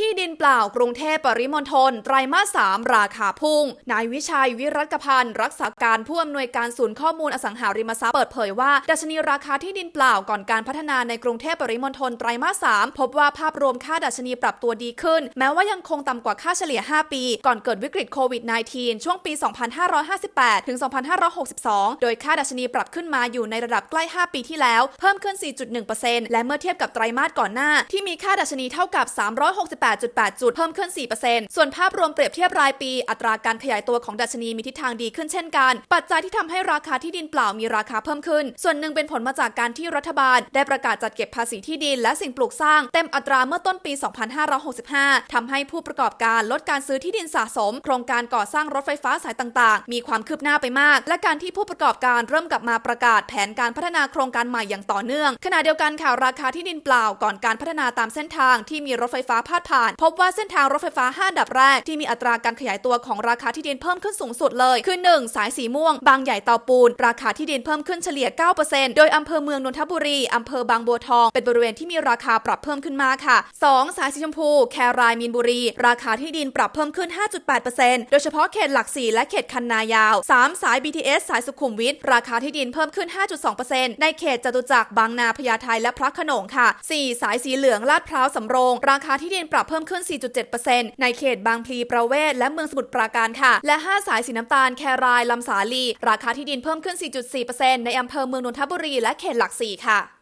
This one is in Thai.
ที่ดินเปล่ากรุงเทพปริมณฑลไตรมาส3ราคาพุ่ง นายวิชัยวิรัตพันธ์รักษาการผู้อำนวยการศูนย์ข้อมูลอสังหาริมทรัพย์เปิดเผยว่า ดัชนีราคาที่ดินเปล่าก่อนการพัฒนาในกรุงเทพปริมณฑลไตรมาส3พบว่าภาพรวมค่าดัชนีปรับตัวดีขึ้น แม้ว่ายังคงต่ำกว่าค่าเฉลี่ย 5 ปี ก่อนเกิดวิกฤตโควิด -19 ช่วงปี 2558 ถึง 2562 โดยค่าดัชนีปรับขึ้นมาอยู่ในระดับใกล้ 5 ปีที่แล้ว เพิ่มขึ้น 4.1%และเมื่อเทียบกับไตรมาสก่อนหน้า ที่มีค่าดัชนีเท่ากับ8.8 จุด เพิ่มขึ้น 4%ส่วนภาพรวมเปรียบเทียบรายปี อัตราการขยายตัวของดัชนีมีทิศทางดีขึ้นเช่นกัน ปัจจัยที่ทำให้ราคาที่ดินเปล่ามีราคาเพิ่มขึ้น ส่วนหนึ่งเป็นผลมาจากการที่รัฐบาล ได้ประกาศจัดเก็บภาษีที่ดินและสิ่งปลูกสร้างเต็มอัตราเมื่อต้นปี 2565ทำให้ผู้ประกอบการลดการซื้อที่ดินสะสม โครงการก่อสร้างรถไฟฟ้าสายต่างๆ มีความคืบหน้าไปมาก และการที่ผู้ประกอบการเริ่มกลับมาประกาศแผนการพัฒนาโครงการใหม่อย่างต่อเนื่อง ขณะเดียวกันข่าวราคาที่ดินเปล่าก่อนการพัฒนาตามเส้นทางที่มีรถไฟฟ้าพาดผ่านพบว่าเส้นทางรถไฟฟ้า 5 ดับแรก ที่มีอัตราการขยายตัวของราคาที่ดินเพิ่มขึ้นสูงสุดเลย คือ 1 สายสีม่วง บางใหญ่เตาปูน ราคาที่ดินเพิ่มขึ้นเฉลี่ย 9%โดยอำเภอเมืองนนทบุรีอำเภอบางบัวทอง เป็นบริเวณที่มีราคาปรับเพิ่มขึ้นมาค่ะ 2 สายสีชมพู แครายมีนบุรี ราคาที่ดินปรับเพิ่มขึ้น 5.8%โดยเฉพาะเขตหลักสี่และเขตคันนายาว 3 สาย BTS สายสุขุมวิทราคาที่ดินเพิ่มขึ้น 5.2%ในเขตจตุจักรบางนาพญาไทและพระโขนงค่ะ 4 สายสีเหลืองลาดพร้าวสำโรง ราคาที่ดินปรับเพิ่มขึ้น 4.7%ในเขตบางพลีประเวศและเมืองสมุทรปราการค่ะ และ 5 สายสีน้ำตาลแครายลำสาลี ราคาที่ดินเพิ่มขึ้น 4.4%ในอำเภอเมืองนนทบุรีและเขตหลักสี่ค่ะ